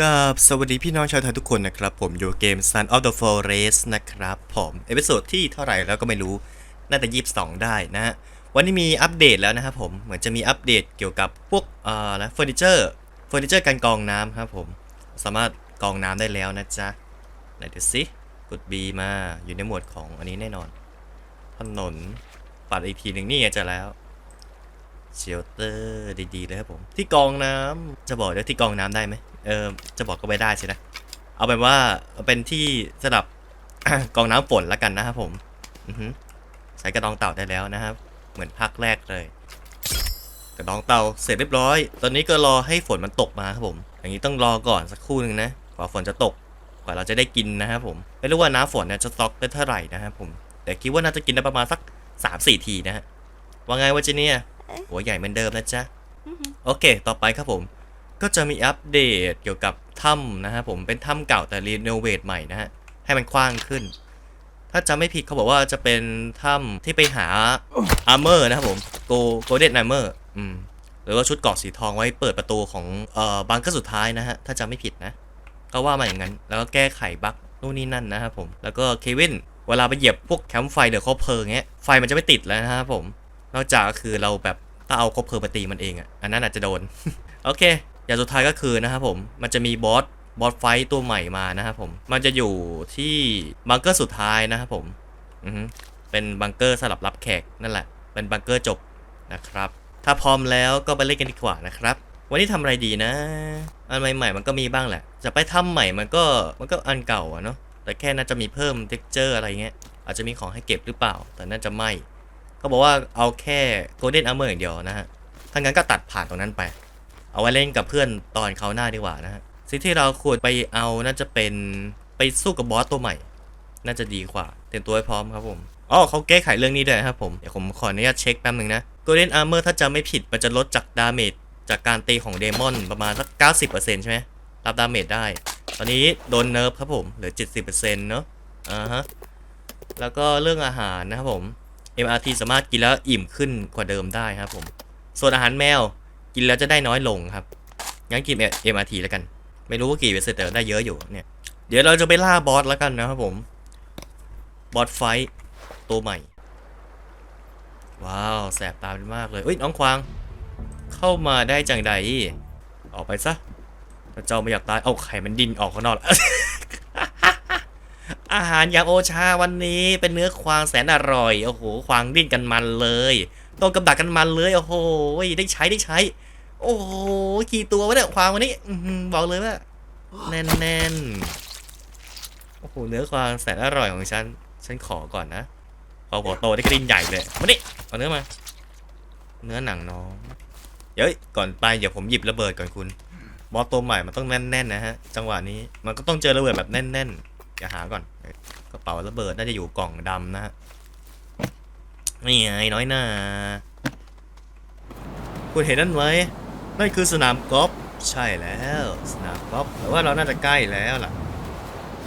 กับสวัสดีพี่น้องชาวไทยทุกคนนะครับ ผมอยู่เกม Sun of the Forest นะครับผมเอพิโซดที่เท่าไหร่แล้วก็ไม่รู้ น่าจะยีบสองได้นะฮะ วันนี้มีอัปเดตแล้วนะครับผม เหมือนจะมีอัปเดตเกี่ยวกับพวกเอ่อนะเฟอร์นิเจอร์เฟอร์นิเจอร์การกองน้ำครับผม สามารถกองน้ำได้แล้วนะจ๊ะ ไหนดูสิกด B มาอยู่ในหมวดของอันนี้แน่นอน ถนนปัดอีกทีหนึ่งนี่จะแล้วเชลเตอร์ดีๆเลยครับผม ที่กองน้ำจะบอกได้ที่กองน้ำได้ไหม เออจะบอกก็ไม่ได้สินะ เอาเป็นว่าเอาเป็นที่สำหรับกรองน้ำฝนละกันนะครับผมอือฮึใช้กระดองเต่าได้แล้วนะครับ เหมือนภาคแรกเลย กระดองเต่าเสร็จเรียบร้อย ตอนนี้ก็รอให้ฝนมันตกมาครับผม อย่างนี้ต้องรอก่อนสักครู่หนึ่งนะกว่าฝนจะตกกว่าเราจะได้กินนะครับผมไม่รู้ว่าน้ำฝนเนี่ยจะสต็อกได้เท่าไหร่นะครับผม แต่คิดว่าน่าจะกินได้ประมาณสักสามสี่ทีนะฮะว่าไงวะเจเนี่ยหัวใหญ่เหมือนเดิมนะจ๊ะโอเค ต่อไปครับผม ก็จะมีอัปเดตเกี่ยวกับถ้ำนะฮะผมเป็นถ้ำเก่าแต่รีโนเวทใหม่นะฮะให้มันกว้างขึ้น ถ้าจำไม่ผิดเขาบอกว่าจะเป็นถ้ำที่ไปหาอาร์เมอร์นะครับผมโกโกเดนอาร์เมอร์อืมหรือว่าชุดเกราะสีทองไว้เปิดประตูของเอ่อบังเกอร์สุดท้ายนะฮะถ้าจำไม่ผิดนะ ก็ว่ามาอย่างนั้น แล้วก็แก้ไขบั๊กนู่นนี่นั่นนะครับผมแล้วก็เควินเวลาไปเหยียบพวกแคมป์ไฟเดือดคบเพลิงเงี้ยไฟมันจะไม่ติดแล้วนะครับผมนอกจากคือเราแบบถ้าเอาคบเพลิงมาตีมันเองอะอันนั้นอาจจะโดนโอเค อย่างสุดท้ายก็คือนะครับผมมันจะมีบอสบอสไฟต์ตัวใหม่มานะครับผมมันจะอยู่ที่บังเกอร์สุดท้ายนะครับผมอือเป็นบังเกอร์สำหรับรับแขกนั่นแหละ เป็นบังเกอร์จบนะครับ ถ้าพร้อมแล้วก็ไปเล่นกันดีกว่านะครับ วันนี้ทำอะไรดีนะ อันใหม่ๆมันก็มีบ้างแหละ จะไปทำใหม่มันก็มันก็อันเก่าอะเนาะแต่แค่น่าจะมีเพิ่มเท็กเจอร์อะไรเงี้ยอาจจะมีของให้เก็บหรือเปล่า แต่น่าจะไม่ ก็บอกว่าเอาแค่ Golden Armor อย่างเดียวนะฮะถ้างั้นก็ตัดผ่านตรงนั้นไป เอาไว้เล่นกับเพื่อนตอนเขาหน้าดีกว่านะฮะสิ่งที่เราควรไปเอาน่าจะเป็นไปสู้กับบอสตัวใหม่ น่าจะดีกว่า เตรียมตัวให้พร้อมครับผมอ๋อเขาแก้ไขเรื่องนี้ด้วยครับผม เดี๋ยวผมขออนุญาตเช็คแป๊บหนึ่งนะ Golden Armor ถ้าจำไม่ผิด มันจะลดจากดาเมจจากการตีของเดมอนประมาณสัก 90%ใช่ไหมรับดาเมจได้ ตอนนี้โดนเนิร์ฟครับผมเหลือ 70%เนอะอ่าฮะ แล้วก็เรื่องอาหารนะครับผม MRT สามารถกินแล้วอิ่มขึ้นกว่าเดิมได้ครับผม ส่วนอาหารแมว กินแล้วจะได้น้อยลงครับ งั้นกิน MRT แล้วกัน ไม่รู้ว่ากี่เปอร์เซ็นต์แต่ได้เยอะอยู่เนี่ย เดี๋ยวเราจะไปล่าบอสแล้วกันนะครับผม บอสไฟท์ตัวใหม่ ว้าว แสบตาเป็นมากเลยเอ้ยน้องควาง เข้ามาได้จังใด ออกไปซะเจ้าไม่อยากตาย เอาไข่มันดินออกข้างนอกแล้วอาหารยางโอชาวันนี้เป็นเนื้อควางแสนอร่อย โอ้โห ควางดิ้นกันมันเลยต้มกับดักกันมันเลยโอ้โหได้ใช้ได้ใช้ โอ้โหกี่ตัววะเนี่ยควางวันนี้บอกเลยว่าแน่นแน่นโอ้โหเนื้อควางแสนอร่อยของฉัน ฉันขอก่อนนะพอหัวโตได้กระดิ่งใหญ่เลยมาดิเอาเนื้อมา เนื้อหนังน้องเดี๋ยวก่อนไปเดี๋ยวผมหยิบระเบิดก่อนคุณบอสตัวใหม่มันต้องแน่นๆนะฮะ จังหวะนี้มันก็ต้องเจอระเบิดแบบแน่นๆอย่าหาก่อนกระเป๋าระเบิดน่าจะอยู่กล่องดำนะฮะ นี่ไงน้อยหน้าคุณเห็นนั่นไหมนั่นคือสนามกอล์ฟใช่แล้ว สนามกอล์ฟแต่ว่าเราน่าจะใกล้แล้วล่ะ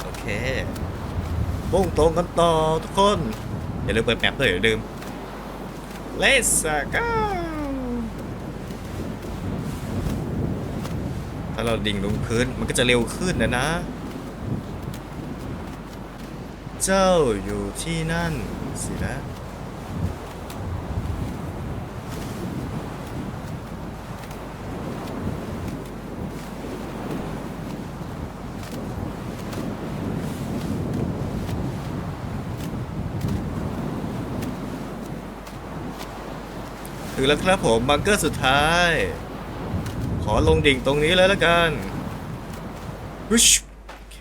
โอเคมุ่งตรงกันต่อทุกคน อย่าลืมเปิดแมปด้วยอย่าลืม Let's go ถ้าเราดิ่งลงพื้นมันก็จะเร็วขึ้นนะนะ เจ้าอยู่ที่นั่นสินะ งแล้วครับผมบังเกอร์สุดท้าย ขอลงดิ่งตรงนี้เลยแล้วกันวุชโอเค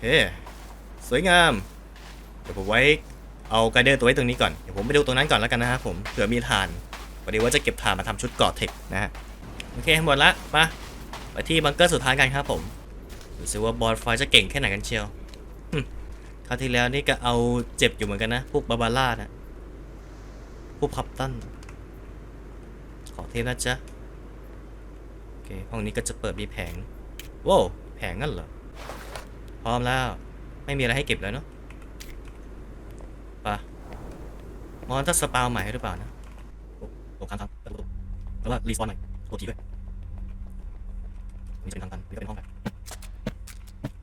สวยงาม เดี๋ยวผมไว้เอาไกเดอร์ตัวไว้ตรงนี้ก่อน เดี๋ยวผมไปดูตรงนั้นก่อนแล้วกันนะครับผมเผื่อมีฐานพอดีว่าจะเก็บฐานมาทำชุดกราะเทคนะฮะโอเคหมดละมาไปที่บังเกอร์สุดท้ายกันครับผมดูสิว่าบอสไฟจะเก่งแค่ไหนกันเชียวคราวที่แล้วนี่ก็เอาเจ็บอยู่เหมือนกันนะ พวกบาบาร่านะพวกพับตัน ขอเทปนะจ๊ะ โอเค ห้องนี้ก็จะเปิดมีแผงว้าวแผงงั้นเหรอ พร้อมแล้ว ไม่มีอะไรให้เก็บแล้วเนาะไปะมอนถ้าสปาวใหม่หรือเปล่านะโอ้โอ้ค้างครับแล้วก็รีสปอนใหม่ตัวทีด้วยนี่จะเป็นทางตันนี่ก็เป็นห้องแบบ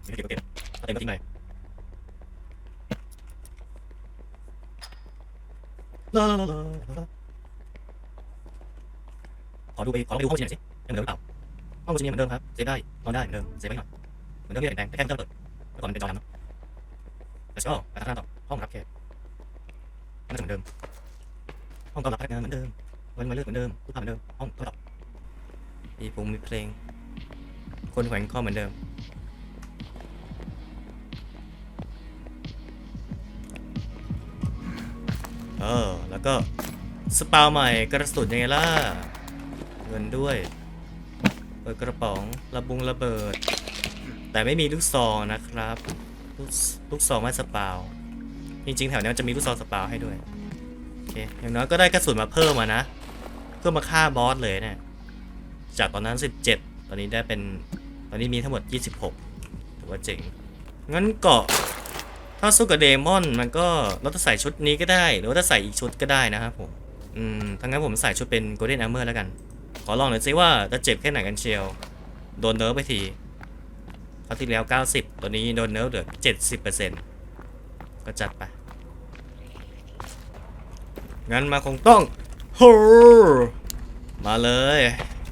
เก็บก็เก็บเอาเต็มก็ทิ้งเลยลาลาลาลา อดูไปขอดูห้องจินหน่อยสิยังเหมือนเดิมหรือเปล่าห้องจินยังเหมือนเดิมครับเซฟได้นอนได้เหมือนเดิมเซฟไว้หน่อยเหมือนเดิมที่แดงแต่แค่ไม่ต้องเปิดเมื่อก่อนมันเป็นจอดำเนาะ Let's go ไปทางหน้าต่อห้องรับแขกน่าจะเหมือนเดิม ห้องต้อนรับพนักงานเหมือนเดิมวันมาเลือกเหมือนเดิมรูปภาพเหมือนเดิมห้องโทรศัพท์มีปุ่มมีเพลง คนแขวนข้อเหมือนเดิมเออแล้วก็สปาใหม่กระสุนยังไงล่ะ เงินด้วย เปิดกระป๋องระบุงระเบิด แต่ไม่มีลูกซองนะครับลูกลูกซองไม่สปาวจริงๆแถวนี้มันจะมีลูกซองสปาวให้ด้วยโอเคอย่างน้อยก็ได้กระสุนมาเพิ่มมานะ เพื่อมาฆ่าบอสเลยเนี่ยจากตอนนั้น 17 ตอนนี้ได้เป็นตอนนี้มีทั้งหมด 26ถือว่าเจ๋งงั้นเกาะถ้าสู้กับเดมอนมันก็เราจะใส่ชุดนี้ก็ได้ หรือว่าจะใส่อีกชุดก็ได้นะครับผมอืมทั้างนั้นผมใส่ชุดเป็น Golden Armor แล้วกัน ขอลองหน่อยสิว่าจะเจ็บแค่ไหนกันเชียว โดนเนิร์ฟไปทีคราวที่แล้ว 90 ตัวนี้โดนเนิร์ฟเหลือ 70%ก็จัดไป งั้นมาคงต้องโหมาเลย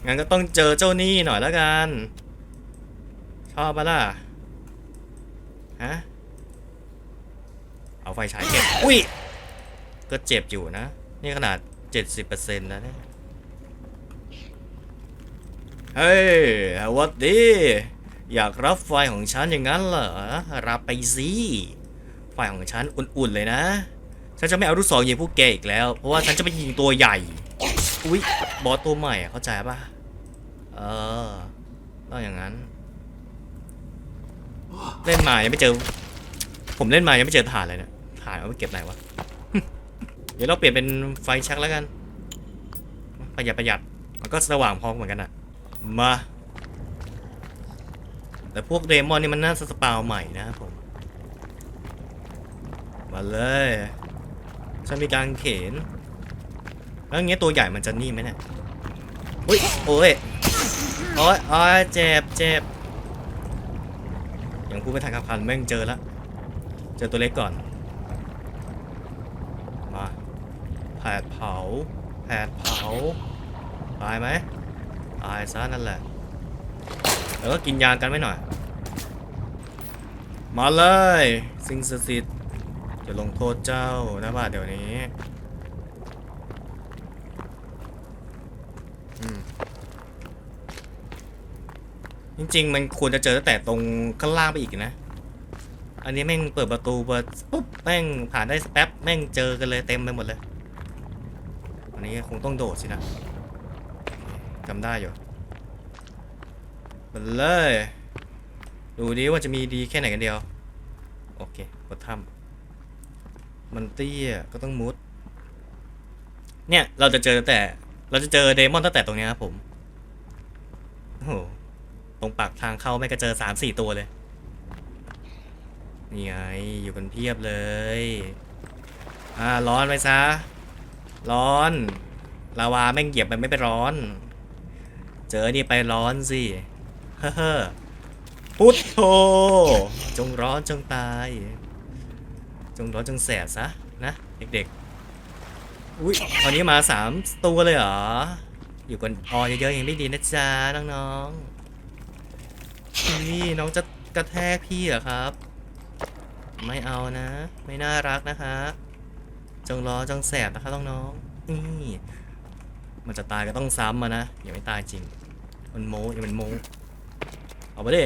งั้นก็ต้องเจอเจ้านี่หน่อยแล้วกัน ชอบปะล่ะ ฮะ เอาไฟฉายเก็บ อุ้ย ก็เจ็บอยู่นะ นี่ขนาด 70%แล้วเนี่ย เฮ้ยวัดดีอยากรับไฟของฉันอย่างนั้นเหรอ รับไปสิ ไฟของฉันอุ่นๆเลยนะ ฉันจะไม่เอาลูกซองยิงพวกแกอีกแล้ว เพราะว่าฉันจะไปยิงตัวใหญ่ อุ๊ย บอสตัวใหม่เข้าใจปะเออต้องอย่างนั้น เล่นมายังไม่เจอ ผมเล่นมายังไม่เจอฐานเลยเนี่ยฐานเอาไปเก็บไหนวะ เดี๋ยวเราเปลี่ยนเป็นไฟชักแล้วกัน ประหยัดประหยัดมันก็สว่างพอเหมือนกันอะ มา แต่พวกเดมอนนี่มันน่าจะสปาวใหม่นะครับผม มาเลย ฉันมีการเขน แล้วอย่างเงี้ยตัวใหญ่มันจะนิ่ไหมเนี่ยอุ้ยโอ้ยโอ้ยโอ้ยเจ็บเจ็บยังพูดไม่ทันขับคันแม่งเจอแล้วเจอตัวเล็กก่อน มาแผดเผาแผดเผาตายไหม ตายซะนั่นแหละแล้วก็กินยากันไว้หน่อย มาเลย สิงซิสิทธิ์จะลงโทษเจ้านะบ่าเดี๋ยวนี้จริงๆ มันควรจะเจอตั้งแต่ตรงข้างล่างไปอีกนะ อันนี้แม่งเปิดประตูเปิดปุ๊บแม่งผ่านได้แป๊บแม่งเจอกันเลยเต็มไปหมดเลย อันนี้คงต้องโดดสินะ จำได้อยู่มาเลย ดูดิว่าจะมีดีแค่ไหนกันเดียว โอเคกดถ้ำมันเตี้ยก็ต้องมุด เนี่ยเราจะเจอแต่ เราจะเจอเดมอนตั้งแต่ตรงนี้ครับผม โอ้โห ตรงปากทางเข้าไม่งก็เจอสามสี่ตัวเลย นี่ไง อยู่กันเพียบเลย อ่า ร้อนไปซะ ร้อน ลาวาแม่งเหยียบมันไม่ไปร้อน เจอนี่ไปร้อนสิเฮ้อพุทโธจงร้อนจงตาย จงร้อนจงแสบซะนะเด็กๆอุ้ยตอนนี้มาสามตัวเลยเหรอ อยู่กันออเยอะๆยังไม่ดีนะจ๊ะน้องๆนี่น้องจะกระแทกพี่เหรอครับ ไม่เอานะ ไม่น่ารักนะคะ จงร้อนจงแสบนะคะน้องๆนี่มันจะตายก็ต้องซ้ำมานะอย่าไม่ตายจริง มันโม้ย่ามันโม้เอาไปดิ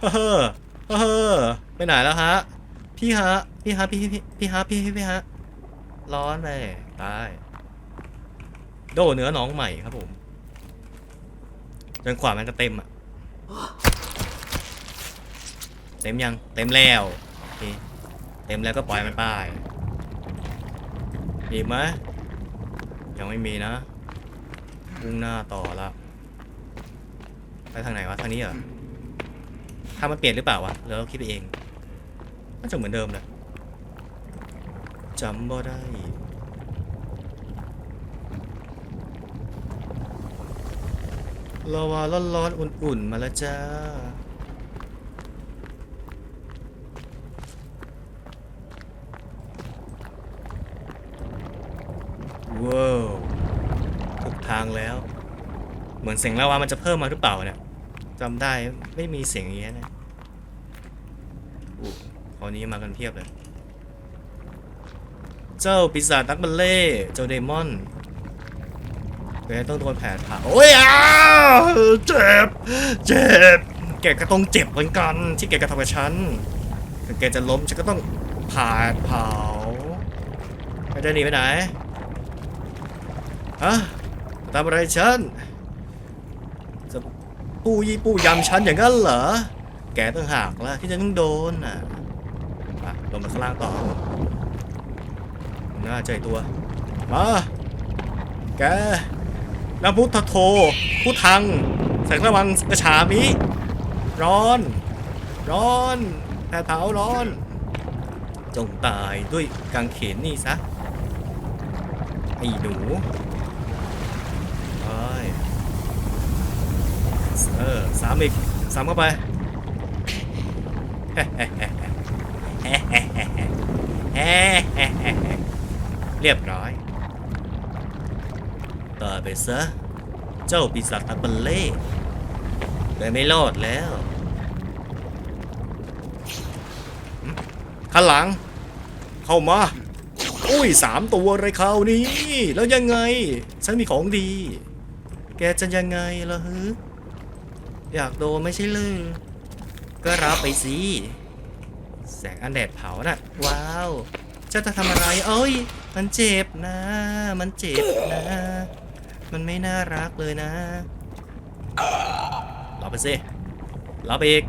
เฮ้อเฮ้อไปไหนแล้วฮะ พี่ฮะ พี่ฮะ พี่พี่พี่ฮะ พี่พี่พี่ฮะ ร้อนไปตาย โดเนื้อน้องใหม่ครับผมจนกว่ามันจะเต็มอะ เต็มยัง เต็มแล้วโอเคเต็มแล้วก็ปล่อยมันไปอีกไหมยังไม่มีนะพุ่งหน้าต่อละ ไปทางไหนวะ ทางนี้เหรอถ้ามันเปลี่ยนหรือเปล่าวะเราคิดไปเองมันจะเหมือนเดิมเลยจำบ่ได้ลาวาร้อนๆอุ่นๆ มาแล้วจ้า ว้าวทุกทางแล้ว เหมือนเสียงลาวามันจะเพิ่มมาหรือเปล่าเนี่ย จำได้ไม่มีเสียงอย่างเงี้ยนะอู้คราวนี้มากันเพียบเลย เจ้าปีศาจนักบัลเล่เจ้าเดมอนแกต้องโดนแผลผ่าโอ้ยอ้าวเจ็บ เจ็บ แกก็ต้องเจ็บเหมือนกัน ที่แกกระทำกับฉันถึงแกจะล้มฉันก็ต้องผ่าเผาไม่ได้หนีไปไหนฮะทำอะไรฉัน ปู้ยี่ปู้ยำฉันอย่างนั้นเหรอ แกต้องหักแล้วที่จะต้องโดนอะมาลงมาข้างล่างต่อน่าใจตัว มา แกน้ำพุทธโทพุทธังแสงระวังกระฉามิ ร้อน ร้อนแต่เผาร้อน จงตายด้วยกางเขนนี่ซะ ไอ้หนูไป เออสามอีกสามเข้าไปเรียบร้อยต่อไปซะ เจ้าปีศาจอัปเปเล่เลยไม่รอดแล้วข้างหลัง เข้ามา อุ้ยสามตัวเลยคราวนี้ แล้วยังไง ฉันมีของดี แกจะยังไงล่ะฮึ อยากโดนไม่ใช่เลยก็รับไปสิ แสงอันแดดเผาน่ะ ว้าว เจ้าจะทำอะไร เอ้ย มันเจ็บนะ มันเจ็บนะ มันไม่น่ารักเลยนะรอไปสิรอไปอีก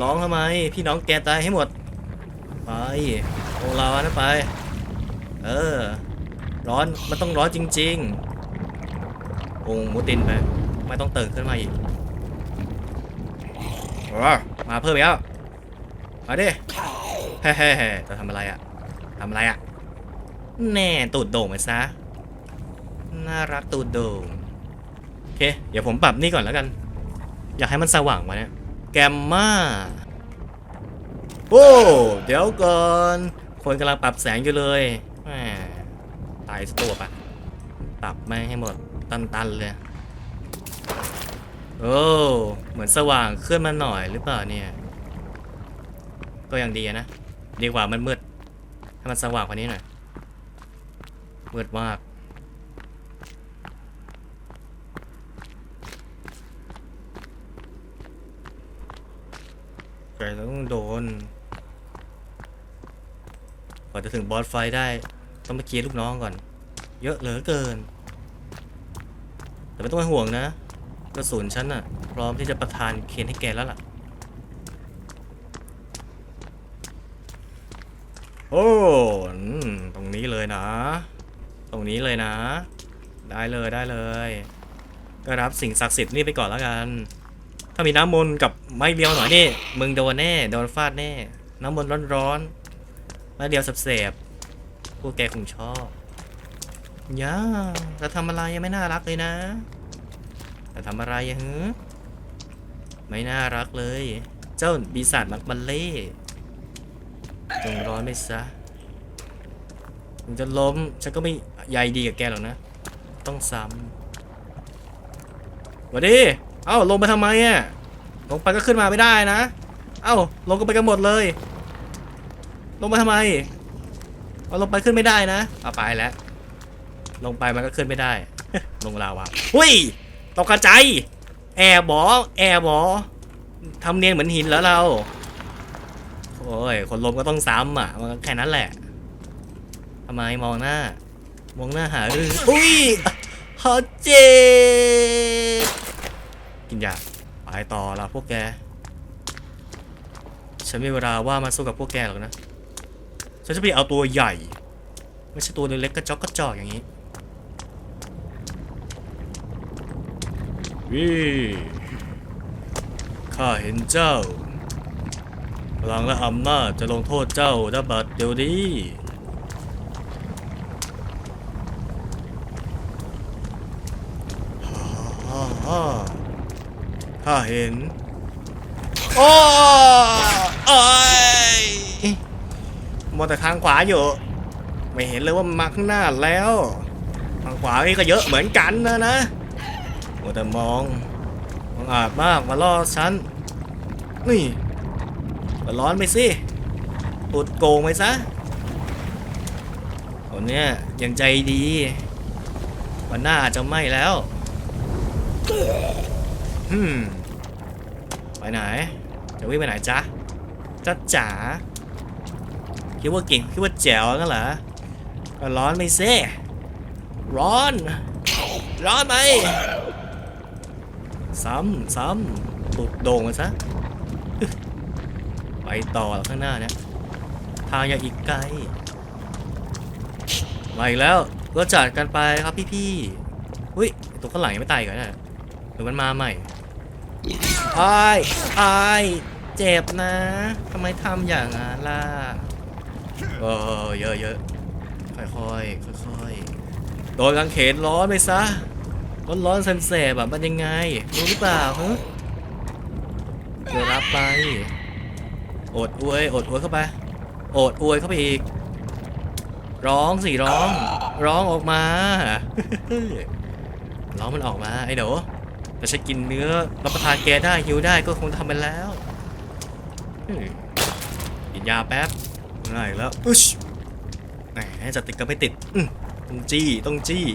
ร้องทำไม พี่น้องแกตายให้หมด ไปพวกเรานะไป เออ ร้อน มันต้องร้อนจริง ๆ องมุดดินไป ไม่ต้องเติมขึ้นมาอีกว้ามาเพิ่มอีกแล้วมาดิเฮ้เฮ้เฮ้จะทำอะไรอะทำอะไรอะแน่ตูดโด่งไปซะ น่ารักตูดโด่งโอเค เดี๋ยวผมปรับนี่ก่อนแล้วกัน อยากให้มันสว่างกว่านี้แกมมาโอ้ เดี๋ยวก่อน คนกำลังปรับแสงอยู่เลยแหมตายสกตัวปะปรับไม่ให้หมดตันๆเลย โอ้เหมือนสว่างขึ้นมาหน่อยหรือเปล่าเนี่ย ก็ยังดีนะ ดีกว่ามันมืดให้มันสว่างกว่านี้หน่อยมืดมากใครต้องโดนกว่าจะถึงบอสไฟได้ ต้องมาเคลียร์ลูกน้องก่อน เยอะเหลือเกิน แต่ไม่ต้องเป็นห่วงนะ กระสุนฉันน่ะ พร้อมที่จะประทานเคนให้แกแล้วล่ะ โอ้ตรงนี้เลยนะ ตรงนี้เลยนะ ได้เลยได้เลยก็รับสิ่งศักดิ์สิทธิ์นี่ไปก่อนแล้วกัน ถ้ามีน้ำมนต์กับไม้เรียวหน่อยนี่มึงโดนแน่โดนฟาดแน่ น้ำมนต์ร้อนๆไม้เรียวเสบๆพวกแกคงชอบย่าจะทำอะไรยังไม่น่ารักเลยนะ จะทำอะไรอะฮึไม่น่ารักเลย เจ้าปีศาจมักบัลเล่จงร้อนไปซะถึงจะล้มฉันก็ไม่ใยดีกับแกหรอกนะ ต้องซ้ำวัสดีเอ้าลงไปทำไมอะลงไปก็ขึ้นมาไม่ได้นะ เอ้าลงก็ไปกันหมดเลย ลงไปทำไมเอาลงไปขึ้นไม่ได้นะเอาไปแล้วลงไปมันก็ขึ้นไม่ได้ ลงลาวาหุ้ย ตกกระจายแอร์บอแอร์บอทำเนียนเหมือนหินแล้วเรา โอ้ย คนลมก็ต้องซ้ำอะ มันแค่นั้นแหละทำไมมองหน้า มองหน้าหาเรื่องอุ้ยฮอเจกินยาไปต่อละพวกแก ฉันไม่มีเวลาว่ามาสู้กับพวกแกหรอกนะ ฉันจะไปเอาตัวใหญ่ ไม่ใช่ตัวเล็กกระจอกกระจอกอย่างนี้ วิข้าเห็นเจ้า พลังและอำนาจจะลงโทษเจ้าดับบัดเดี๋ยวนี้ข้าเห็น โอ้เอ้ยมองแต่ทางขวาอยู่ ไม่เห็นเลยว่ามันมาข้างหน้าแล้ว ทางขวานี่ก็เยอะเหมือนกันนะนะ โอ้แต่มองมองอาจมากมาล่อฉัน นี่ก็ร้อนไปสิตุดโกงไปซะคนเนี้ยยังใจดีวันหน้าอาจจะไม่แล้วฮึมไปไหน จะวิ่งไปไหนจ๊ะจ๊ะจ๋าคิดว่าเก่งคิดว่าแจ๋วงั้นเหรอร้อนไปสิร้อน ร้อนไหม ซ้ำซ้ำตุดโด่งไปซะ ไปต่อแล้วข้างหน้าเนี่ย ทางยังอีกไกล มาอีกแล้วก็จัดกันไปครับพี่ๆอุ้ยตัวข้างหลังยังไม่ตายอีกันนะหรือมันมาใหม่ไอ้ายอ้ายเจ็บนะทำไมทำอย่างนั้นล่ะเออเยอะเยอะค่อยๆค่อยๆโดนกางเขนร้อนไปซะ ร้อนร้อนแสบๆแบบมันยังไงรู้หรือเปล่าฮะเดี๋ยวรับไปอดอวยอดอวยเข้าไปอดอวยเข้าไปอีก ร้องสิร้อง ร้องออกมา ร้องมันออกมาไอ้เด๋อแต่ฉันกินเนื้อรับประทานแกได้หิวได้ก็คงทำไปแล้วกินยาแป๊บง่ายแล้วอึชแหมจะติดก็ไม่ติดต้องจี้ต้องจี้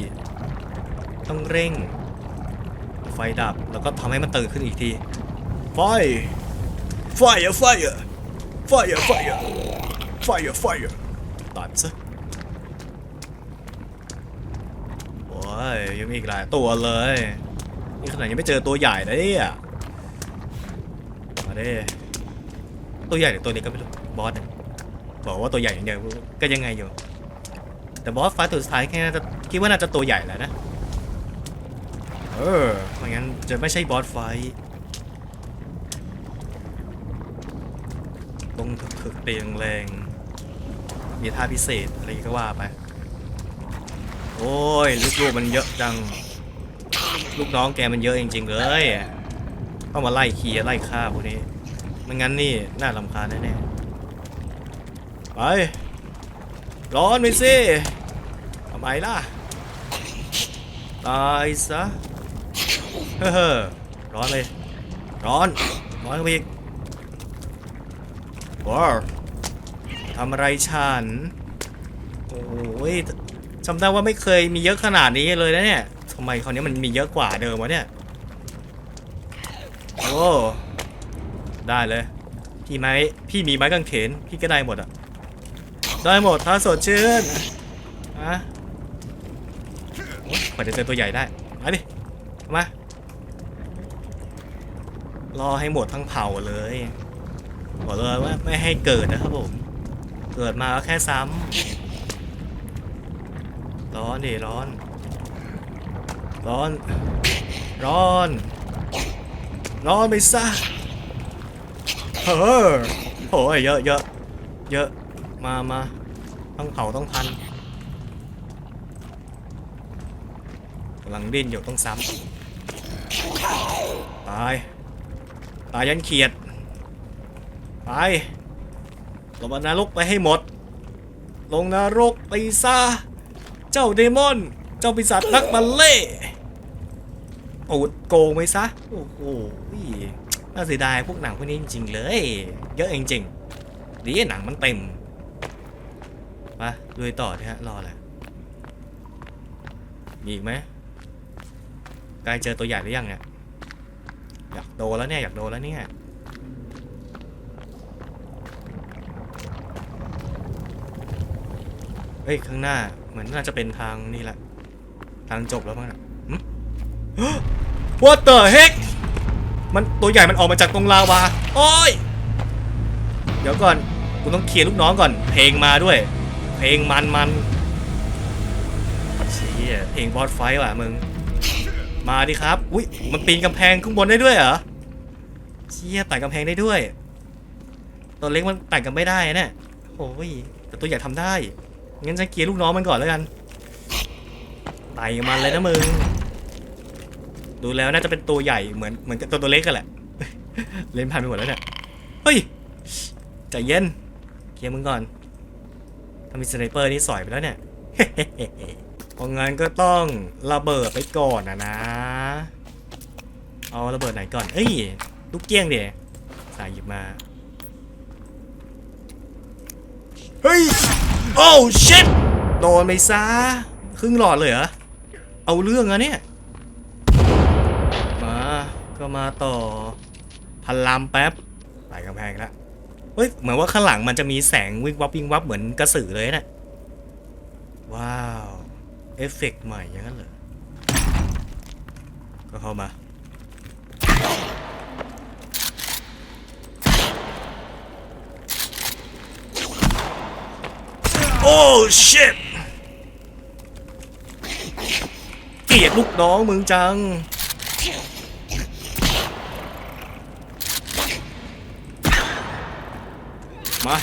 ต้องเร่ง ไฟดับแล้วก็ทำให้มันตื่นขึ้นอีกที ไฟ Fire, fire! Fire, fire! Fire, fire! ตายไปซะโอ้ยยังมีอีกหลายตัวเลยนี่ขนาดยังไม่เจอตัวใหญ่นะเนี่ยมาเด้ตัวใหญ่หรือตัวนี้ก็ไม่รู้บอสเนี่ยบอกว่าตัวใหญ่อย่างเดียวก็ยังไงอยู่ แต่บอสไฟตัวสุดท้ายแค่น่าจะคิดว่าน่าจะตัวใหญ่แล้วนะ เออไม่งั้นจะไม่ใช่บอสไฟท์ตรงถึกๆเตียงแรง มีท่าพิเศษอะไรก็ว่าไป โอ้ย ลูกๆมันเยอะจัง ลูกน้องแกมันเยอะจริงๆเลยต้องมาไล่เคลียร์ไล่ฆ่าพวกนี้ไม่งั้นนี่น่าลำคาญแน่ๆ ไป ร้อนไปสิทำไมล่ะ ตายซะ เฮ้อร้อนเลย ร้อน ร้อนไปอีกว้าวทำอะไรฉัน โอ้ยจำได้ว่าไม่เคยมีเยอะขนาดนี้เลยนะเนี่ยทำไมคราวนี้มันมีเยอะกว่าเดิมวะเนี่ย โอ้ ได้เลย พี่ไม้ พี่มีไม้กางเขน พี่ก็ได้หมดอะ ได้หมดถ้าสดชื่นอะโอ้ยกว่าจะเจอตัวใหญ่ได้ มาดิ มา รอให้หมดทั้งเผ่าเลยบอกเลยว่าไม่ให้เกิดนะครับผม เกิดมาก็แค่ซ้ำร้อนดิร้อน ร้อน ร้อน ร้อนไปซะเฮ้อโอ้ยเยอะเยอะเยอะมามาต้องเผาต้องพันกำลังดิ้นอยู่ต้องซ้ำตาย ตายยันเขียด ไปลงมานรกไปให้หมด ลงนรกไปซะเจ้าเดมอน เจ้าปีศาจนักบัลเล่โอดโกงไปซะ โอ้โหน่าเสียดายพวกหนังพวกนี้จริงๆเลย เยอะจริงๆดีหนังมันเต็มไปดูต่อเถอะรออะไรมีอีกไหมกล้เจอตัวใหญ่หรือยังเนี่ย อยากโดนแล้วเนี่ย อยากโดนแล้วเนี่ยเฮ้ย ข้างหน้าเหมือนน่าจะเป็นทางนี่แหละ ทางจบแล้วมั้งน่ะหึ What the heck มันตัวใหญ่มันออกมาจากตรงลาวา โอ้ย เดี๋ยวก่อน กูต้องเคลียร์ลูกน้องก่อน เพลงมาด้วย เพลงมันมันเชี่ยเพลงบอสไฟท์ว่ะมึง มาดิครับ อุ้ยมันปีนกำแพงข้างบนได้ด้วยเหรอเชี่ยไต่กำแพงได้ด้วย ตัวเล็กมันไต่กันไม่ได้นะเนี่ยโอ้ยแต่ตัวใหญ่ทำได้ งั้นจะเกียร์ลูกน้องมันก่อนแล้วกันไต่มันเลยนะมึง ดูแล้วน่าจะเป็นตัวใหญ่เหมือนเหมือนตัวตัวเล็กกันแหละ เล่นพันไปหมดแล้วเนี่ยเฮ้ยใจเย็นเคลียร์มึงก่อนถ้ามีสไนเปอร์นี่สอยไปแล้วเนี่ย เพราะงั้นก็ต้องระเบิดไปก่อนนะนะ เอาระเบิดไหนก่อน เอ้ยลูกเกี้ยงเดี๋ยสายหยิบมา เฮ้ย โอ้ชิตโดนไปซะ ครึ่งหลอดเลยเหรอ เอาเรื่องอะเนี่ย มา ก็มาต่อ พันลำแป๊บไต่กำแพงแล้วเฮ้ย เหมือนว่าข้างหลังมันจะมีแสงวิงวับวิงวับเหมือนกระสือเลยนะว้าว เอฟเฟกต์ใหม่อย่างนั้นเหรอ ก็เข้ามา โอ้ชิตเกลียดลูกน้องมึงจังมา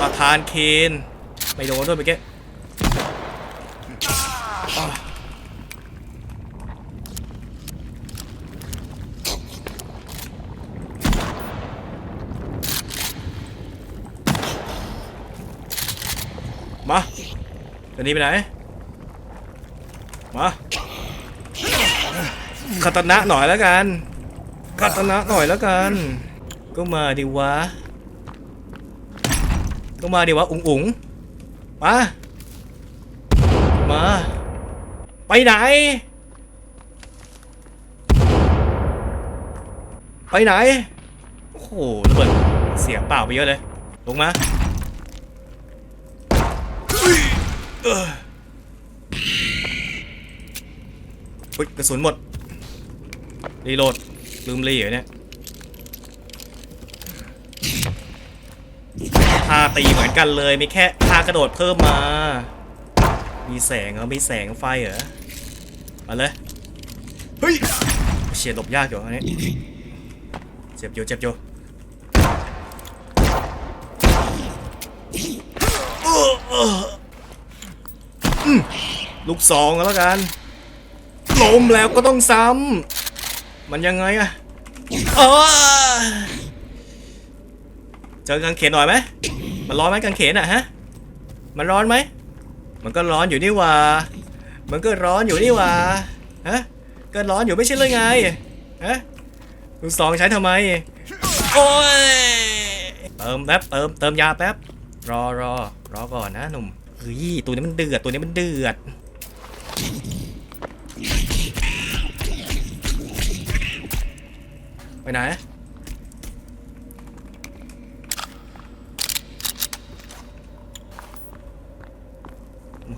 ประธานเคน ไม่โดนด้วยเมื่อกี้ มาตัวนี้ไปไหน มาคาตนะหน่อยแล้วกันคาตนะหน่อยแล้วกัน ก็มาดิวะ ก็มาดิวะ อุ๋งอุ๋งมา มา ไปไหน ไปไหน โอ้โหระเบิดเสียเปล่าไปเยอะเลย ลงมา เอ้ยเฮ้ยกระสุนหมด รีโหลด ลืมรีเหรอเนี่ยท่าตีเหมือนกันเลยมีแค่ท่ากระโดดเพิ่มมา มีแสงเหรอมีแสงไฟเหรอ มาเลย เฮ้ยเฉียดหลบยากอยู่อันนี้ เจ็บอยู่เจ็บอยู่เออ ลูกสองแล้วกันล้มแล้วก็ต้องซ้ำมันยังไงอะเจอกางเขนหน่อยไหมมันร้อนไหมกางเขนอะฮะ มันร้อนไหม มันก็ร้อนอยู่นี่ว่า มันก็ร้อนอยู่นี่ว่าฮะก็ร้อนอยู่ไม่ใช่เลยไงฮะลูกสองใช้ทำไมโอ้ยเติมแป๊บเติมเติมยาแป๊บรอรอรอก่อนนะหนุ่ม เฮ้ยตัวนี้มันเดือดตัวนี้มันเดือดไปไหน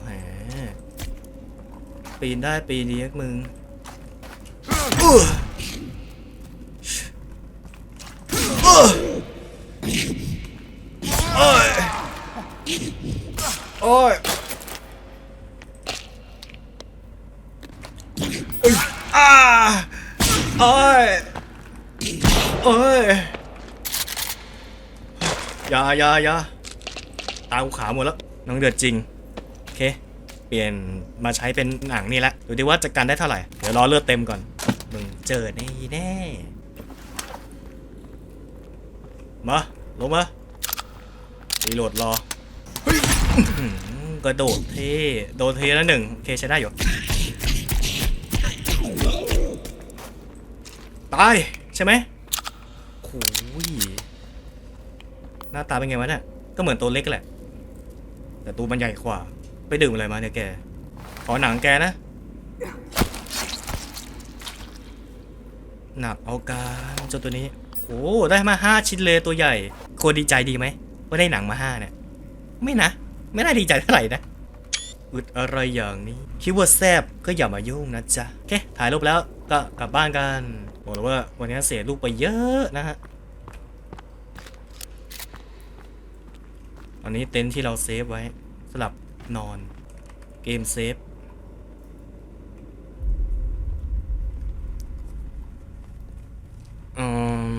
แหมปีนได้ปีนเลี้ยงมึงอื้ออื้อโอ้ยโอ้ยอุ๊ยอ้าโอ้ยโอ้ยอย่ายายาตากูขาวหมดแล้วน้องเดือดจริง โอเค เปลี่ยนมาใช้เป็นหนังนี่ละดูดิว่าจะกันได้เท่าไหร่ เดี๋ยวรอเลือดเต็มก่อน มึงเจอแน่แน่ มา ลงมารีโหลดรอเฮ้ยอื้อหือกระโดดเทโดดเทแล้วหนึ่งโอเคใช้ได้อยู่ ตาย ใช่ไหมโอ้ย น้าตาเป็นไงวะเนี่ยก็เหมือนตัวเล็กแหละ แต่ตัวมันใหญ่กว่า ไปดื่มอะไรมาเนี่ยแก ขอหนังแกนะ หนักเอาการเจ้าตัวนี้ โอ้ได้มาห้าชิ้นเลยตัวใหญ่ควรดีใจดีไหมว่าได้หนังมาห้าเนี่ย ไม่นะ ไม่น่าดีใจเท่าไหร่นะอึดอะไรอย่างนี้ คิดว่าแซบก็อย่ามายุ่งนะจ๊ะโอเคถ่ายรูปแล้วก็กลับบ้านกัน บอกเลยว่าวันนี้เสียรูปไปเยอะนะฮะ อันนี้เต็นท์ที่เราเซฟไว้สำหรับนอน เกมเซฟอืม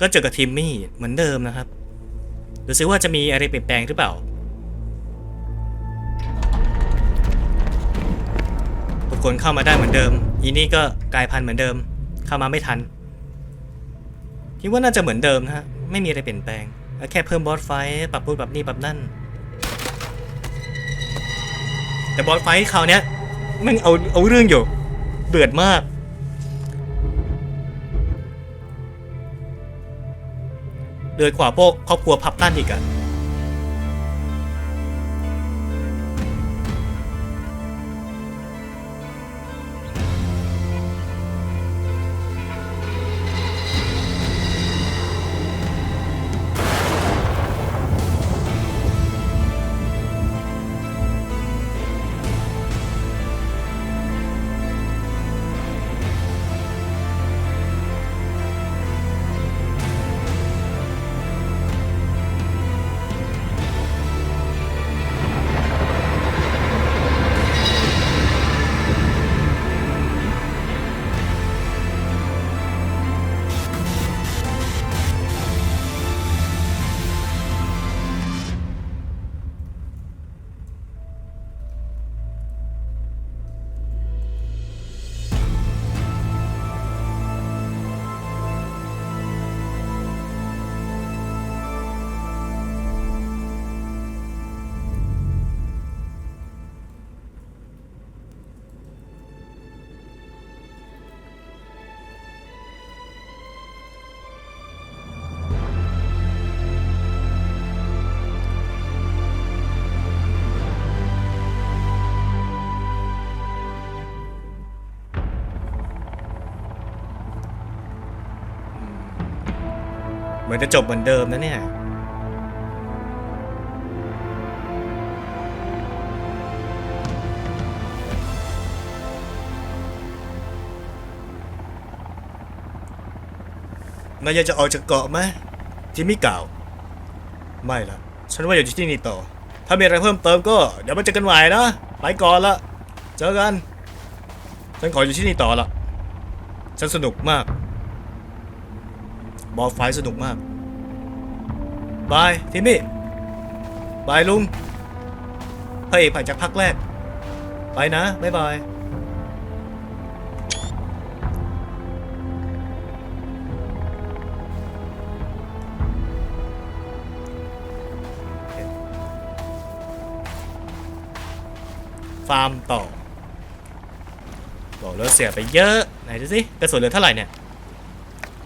ก็เจอกับทิมมี่เหมือนเดิมนะครับ ดูซิว่าจะมีอะไรเปลี่ยนแปลงหรือเปล่า ทุกคนเข้ามาได้เหมือนเดิม อีนี่ก็กลายพันธุ์เหมือนเดิม เข้ามาไม่ทันคิดว่าน่าจะเหมือนเดิมนะฮะ ไม่มีอะไรเปลี่ยนแปลง แค่เพิ่มบอสไฟท์ปรับนู่นปรับนี่ปรับนั่น แต่บอสไฟท์คราวเนี้ยมันเอาเอาเรื่องอยู่เดือดมาก เดือดกว่าพวกครอบครัวพับตันอีกอะ มือนจะจบเหมือนเดิมนะเนี่ยนายอยากจะออกจากเกาะไหมจิมมี่กล่าว ไม่ละฉันว่าอยากอยู่ที่นี่ต่อ ถ้ามีอะไรเพิ่มเติมก็ เดี๋ยวมาเจอกันใหม่นะไปก่อนละ เจอกัน ฉันขออยู่ที่นี่ต่อละ ฉันสนุกมาก บอลไฟสนุกมาก บายทิมมี่ บายลุงพระเอกผ่านจากพักแรก ไปนะ บ๊ายบายฟาร์มต่อ บอกแล้วเสียไปเยอะ ไหนดูสิกระสุนเหลือเท่าไหร่เนี่ย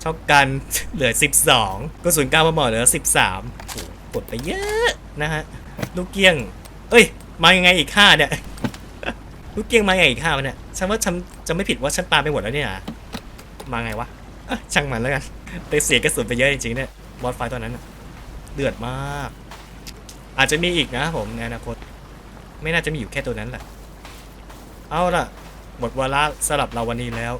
ช็อกกันเหลือ 12กระสุนก้าวมาหมอเหลือ 13โอ้โหกดไปเยอะนะฮะลูกเกี้ยง เอ้ย มายังไงอีกห้าเนี่ยลูกเกี้ยงมายังไงอีกห้าวะเนี่ยฉันว่าฉันจะไม่ผิดว่าฉันปาไปหมดแล้วเนี่ยนะมาไงวะช่างมันแล้วกันแต่เสียกระสุนไปเยอะจริงๆเนี่ยบอสไฟตอนนั้นเดือดมาก อาจจะมีอีกนะผมในอนาคตไม่น่าจะมีอยู่แค่ตัวนั้นแหละ เอาล่ะหมดวาระสลับเราวันนี้แล้ว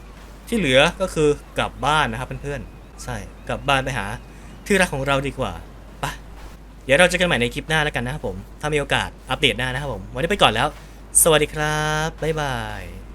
ที่เหลือก็คือกลับบ้านนะครับเพื่อนๆ ใช่ กลับบ้านไปหาที่รักของเราดีกว่าปะเดี๋ยวเราเจอกันใหม่ในคลิปหน้าแล้วกันนะครับผม ถ้ามีโอกาสอัปเดตหน้านะครับผม วันนี้ไปก่อนแล้ว สวัสดีครับ บ๊ายบาย